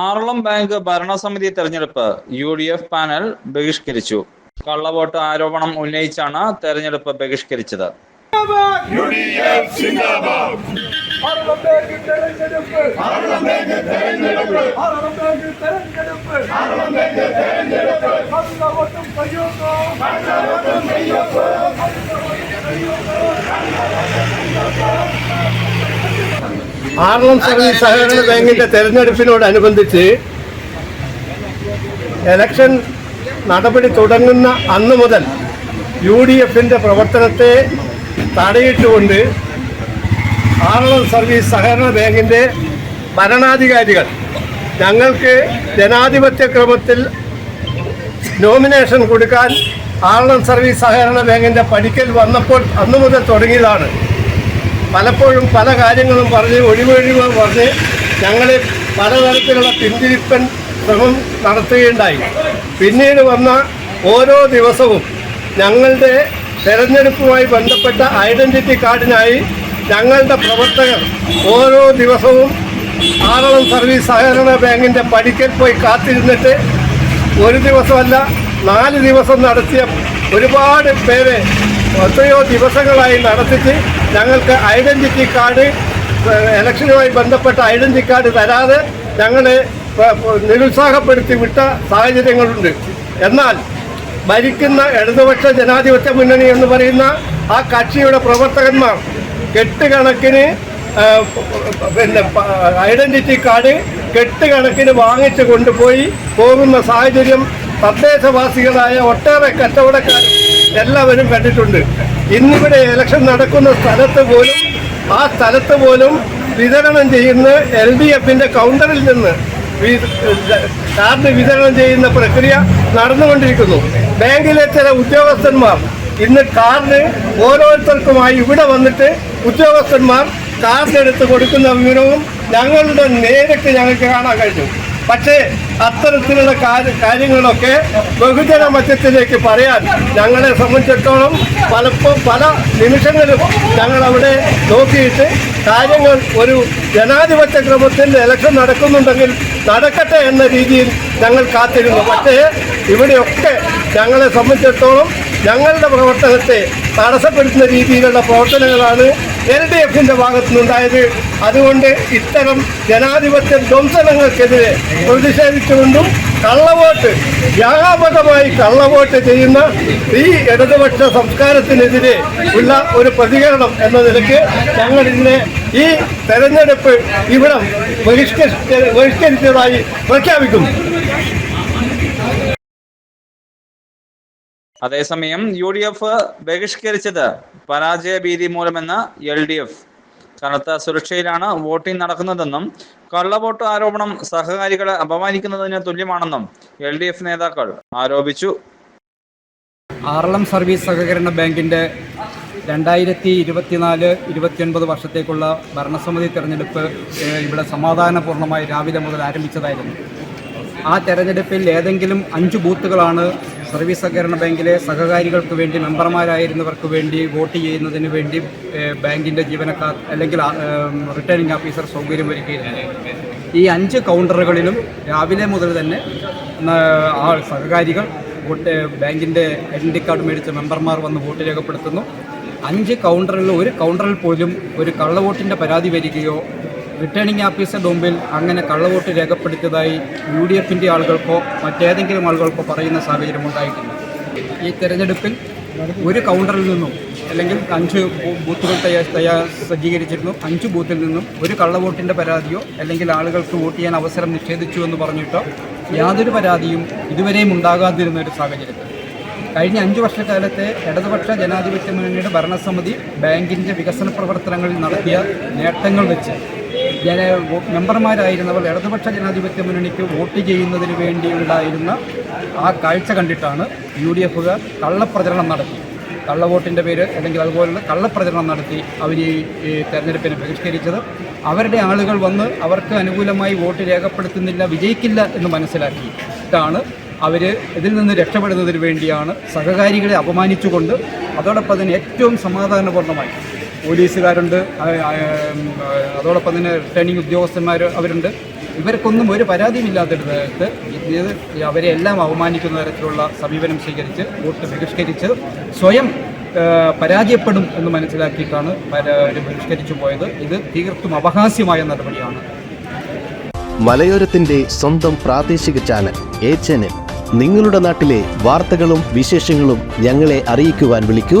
Aralam bank ഭരണസമിതി തെരഞ്ഞെടുപ്പ് U D F panel ബഹിഷ്കരിച്ചു. കള്ളവോട്ട് ആരോപണം ഉന്നയിച്ചാണ് തെരഞ്ഞെടുപ്പ് ബഹിഷ്കരിച്ചത്. തെരഞ്ഞെടുപ്പ്. ആർലം സർവീസ് സഹകരണ ബാങ്കിന്റെ തെരഞ്ഞെടുപ്പിനോടനുബന്ധിച്ച് എലക്ഷൻ നടപടി തുടങ്ങുന്ന അന്ന് മുതൽ യു ഡി എഫിന്റെ പ്രവർത്തനത്തെ തടയിട്ടുകൊണ്ട് ആറളം സർവീസ് സഹകരണ ബാങ്കിന്റെ ഭരണാധികാരികൾ ഞങ്ങൾക്ക് ജനാധിപത്യ ക്രമത്തിൽ നോമിനേഷൻ കൊടുക്കാൻ ആറളം സർവീസ് സഹകരണ ബാങ്കിന്റെ പടിക്കൽ വന്നപ്പോൾ അന്നു മുതൽ തുടങ്ങിയതാണ്. പലപ്പോഴും പല കാര്യങ്ങളും പറഞ്ഞ് ഒഴിവൊഴിവ് പറഞ്ഞ് ഞങ്ങളെ പലതരത്തിലുള്ള പിന്തിരിപ്പൻ ശ്രമം നടത്തുകയുണ്ടായി. പിന്നീട് വന്ന ഓരോ ദിവസവും ഞങ്ങളുടെ തെരഞ്ഞെടുപ്പുമായി ബന്ധപ്പെട്ട ഐഡന്റിറ്റി കാർഡിനായി ഞങ്ങളുടെ പ്രവർത്തകർ ഓരോ ദിവസവും ആറളം സർവീസ് സഹകരണ ബാങ്കിന്റെ പടിക്കൽ പോയി കാത്തിരുന്നിട്ട് ഒരു ദിവസമല്ല നാല് ദിവസം നടത്തിയ ഒരുപാട് പേരെ എത്രയോ ദിവസങ്ങളായി നടത്തിച്ച് ഞങ്ങൾക്ക് ഐഡന്റിറ്റി കാർഡ് ഇലക്ഷനുമായി ബന്ധപ്പെട്ട ഐഡന്റിറ്റി കാർഡ് തരാതെ ഞങ്ങളെ നിരുത്സാഹപ്പെടുത്തി വിട്ട സാഹചര്യങ്ങളുണ്ട്. എന്നാൽ ഭരിക്കുന്ന ഇടതുപക്ഷ ജനാധിപത്യ മുന്നണി എന്ന് പറയുന്ന ആ കക്ഷിയുടെ പ്രവർത്തകന്മാർ കെട്ടുകണക്കിന് പിന്നെ ഐഡന്റിറ്റി കാർഡ് കെട്ടുകണക്കിന് വാങ്ങിച്ചു കൊണ്ടുപോയി പോകുന്ന സാഹചര്യം തദ്ദേശവാസികളായ ഒട്ടേറെ കച്ചവടക്കാർ എല്ലാവരും കണ്ടിട്ടുണ്ട്. ഇന്നിവിടെ ഇലക്ഷൻ നടക്കുന്ന സ്ഥലത്ത് പോലും ആ സ്ഥലത്ത് പോലും വിതരണം ചെയ്യുന്ന എൽ ഡി എഫിന്റെ കൗണ്ടറിൽ നിന്ന് കാർഡ് വിതരണം ചെയ്യുന്ന പ്രക്രിയ നടന്നുകൊണ്ടിരിക്കുന്നു. ബാങ്കിലെ ചില ഉദ്യോഗസ്ഥന്മാർ ഇന്ന് കാർഡ് ഓരോരുത്തർക്കുമായി ഇവിടെ വന്നിട്ട് ഉദ്യോഗസ്ഥന്മാർ കാർഡ് എടുത്ത് കൊടുക്കുന്ന വിവരവും ഞങ്ങളുടെ നേരിട്ട് ഞങ്ങൾക്ക് കാണാൻ കഴിഞ്ഞു. പക്ഷേ അത്തരത്തിലുള്ള കാര്യങ്ങളൊക്കെ ബഹുജന മധ്യത്തിലേക്ക് പറയാൻ ഞങ്ങളെ സംബന്ധിച്ചിടത്തോളം പലപ്പോൾ പല നിമിഷങ്ങളും ഞങ്ങൾ അവിടെ നോക്കിയിട്ട് കാര്യങ്ങൾ ഒരു ജനാധിപത്യ ക്രമത്തിൽ ഇലക്ഷൻ നടക്കുന്നുണ്ടെങ്കിൽ നടക്കട്ടെ എന്ന രീതിയിൽ ഞങ്ങൾ കാത്തിരുന്നു. പക്ഷേ ഇവിടെയൊക്കെ ഞങ്ങളെ സംബന്ധിച്ചിടത്തോളം ഞങ്ങളുടെ പ്രവർത്തനത്തെ തടസ്സപ്പെടുത്തുന്ന രീതിയിലുള്ള പ്രവർത്തനങ്ങളാണ് എൽ ഡി എഫിന്റെ ഭാഗത്തുനിന്നുണ്ടായത്. അതുകൊണ്ട് ഇത്തരം ജനാധിപത്യ ധ്വംസനങ്ങൾക്കെതിരെ പ്രതിഷേധിച്ചുകൊണ്ടും കള്ളവോട്ട് വ്യാപകമായി കള്ളവോട്ട് ചെയ്യുന്ന ഈ ഇടതുപക്ഷ സംസ്കാരത്തിനെതിരെ ഉള്ള ഒരു പ്രതികരണം എന്ന നിലയ്ക്ക് ഞങ്ങൾ ഇന്ന് ഈ തെരഞ്ഞെടുപ്പ് ഇവിടെ ബഹിഷ്കരിച്ച ബഹിഷ്കരിച്ചതായി പ്രഖ്യാപിക്കുന്നു. അതേസമയം യു ഡി എഫ് ബഹിഷ്കരിച്ചത് പരാജയ ഭീതി മൂലമെന്ന് എൽ ഡി എഫ്. കനത്ത സുരക്ഷയിലാണ് വോട്ടിംഗ് നടക്കുന്നതെന്നും കള്ളവോട്ട് ആരോപണം സഹകാരികളെ അപമാനിക്കുന്നതിന് തുല്യമാണെന്നും എൽ ഡി എഫ് നേതാക്കൾ ആരോപിച്ചു. ആറളം സർവീസ് സഹകരണ ബാങ്കിന്റെ രണ്ടായിരത്തി ഇരുപത്തിനാല് ഇരുപത്തിയൊൻപത് വർഷത്തേക്കുള്ള ഭരണസമിതി തെരഞ്ഞെടുപ്പ് ഇവിടെ സമാധാനപൂർണമായി രാവിലെ മുതൽ ആരംഭിച്ചതായിരുന്നു. ആ തെരഞ്ഞെടുപ്പിൽ ഏതെങ്കിലും അഞ്ച് ബൂത്തുകളാണ് സർവീസ് സഹകരണ ബാങ്കിലെ സഹകാരികൾക്ക് വേണ്ടി മെമ്പർമാരായിരുന്നവർക്ക് വേണ്ടി വോട്ട് ചെയ്യുന്നതിന് വേണ്ടി ബാങ്കിന്റെ ജീവനക്കാർ അല്ലെങ്കിൽ റിട്ടേണിംഗ് ഓഫീസർ സൗകര്യം ഒരുക്കിയിരുന്നത് ഈ അഞ്ച് കൗണ്ടറുകളിലും രാവിലെ മുതൽ തന്നെ ആൾ സഹകാരികൾ വോട്ട് ബാങ്കിന്റെ ഐഡന്റി കാർഡ് മേടിച്ച മെമ്പർമാർ വന്ന് വോട്ട് രേഖപ്പെടുത്തുന്നു. അഞ്ച് കൗണ്ടറിൽ ഒരു കൗണ്ടറിൽ പോലും ഒരു കള്ളവോട്ടിന്റെ പരാതി വരികയോ റിട്ടേണിംഗ് ഓഫീസറുടെ മുമ്പിൽ അങ്ങനെ കള്ളവോട്ട് രേഖപ്പെടുത്തിയതായി യു ഡി എഫിന്റെ ആളുകൾക്കോ മറ്റേതെങ്കിലും ആളുകൾക്കോ പറയുന്ന സാഹചര്യം ഉണ്ടായിട്ടില്ല. ഈ തെരഞ്ഞെടുപ്പിൽ ഒരു കൗണ്ടറിൽ നിന്നും അല്ലെങ്കിൽ അഞ്ച് ബൂത്തുകൾ തയ്യാ തയ്യാ സജ്ജീകരിച്ചിരുന്നു. അഞ്ച് ബൂത്തിൽ നിന്നും ഒരു കള്ളവോട്ടിന്റെ പരാതിയോ അല്ലെങ്കിൽ ആളുകൾക്ക് വോട്ട് ചെയ്യാൻ അവസരം നിഷേധിച്ചു എന്ന് പറഞ്ഞിട്ടോ യാതൊരു പരാതിയും ഇതുവരെയും ഉണ്ടാകാതിരുന്ന ഒരു സാഹചര്യത്തിൽ. കഴിഞ്ഞ അഞ്ച് വർഷക്കാലത്തെ ഇടതുപക്ഷ ജനാധിപത്യ മുന്നണിയുടെ ഭരണസമിതി ബാങ്കിന്റെ വികസന പ്രവർത്തനങ്ങളിൽ നടത്തിയ നേട്ടങ്ങൾ വെച്ച് ജന മെമ്പർമാരായിരുന്നവർ ഇടതുപക്ഷ ജനാധിപത്യ മുന്നണിക്ക് വോട്ട് ചെയ്യുന്നതിന് വേണ്ടി ഉണ്ടായിരുന്ന ആ കാഴ്ച കണ്ടിട്ടാണ് യു ഡി എഫുകാർ കള്ളപ്രചരണം നടത്തി. കള്ളവോട്ടിന്റെ പേര് അല്ലെങ്കിൽ അതുപോലുള്ള കള്ളപ്രചരണം നടത്തി അവർ ഈ തെരഞ്ഞെടുപ്പിനെ ബഹിഷ്കരിച്ചത്. അവരുടെ ആളുകൾ വന്ന് അവർക്ക് അനുകൂലമായി വോട്ട് രേഖപ്പെടുത്തുന്നില്ല വിജയിക്കില്ല എന്ന് മനസ്സിലാക്കി. ഇതാണ് അവർ ഇതിൽ നിന്ന് രക്ഷപ്പെടുന്നതിന് വേണ്ടിയാണ് സഹകാരികളെ അപമാനിച്ചുകൊണ്ട് അതോടൊപ്പം തന്നെ ഏറ്റവും സമാധാനപൂർണമായി പോലീസുകാരുണ്ട് അതോടൊപ്പം തന്നെ റിട്ടേണിംഗ് ഉദ്യോഗസ്ഥന്മാർ അവരുണ്ട്. ഇവർക്കൊന്നും ഒരു പരാതിയും ഇല്ലാത്തിടത്ത് ഇത് അവരെ എല്ലാം അവമാനിക്കുന്ന തരത്തിലുള്ള സമീപനം സ്വീകരിച്ച് വോട്ട് ബഹിഷ്കരിച്ച് സ്വയം പരാജയപ്പെടും എന്ന് മനസ്സിലാക്കിയിട്ടാണ് ബഹിഷ്കരിച്ചു പോയത്. ഇത് തീർത്തും അപഹാസ്യമായ നടപടിയാണ്. മലയോരത്തിന്റെ സ്വന്തം പ്രാദേശിക ചാനൽ എ ചാനൽ. നിങ്ങളുടെ നാട്ടിലെ വാർത്തകളും വിശേഷങ്ങളും ഞങ്ങളെ അറിയിക്കുവാൻ വിളിക്കൂ.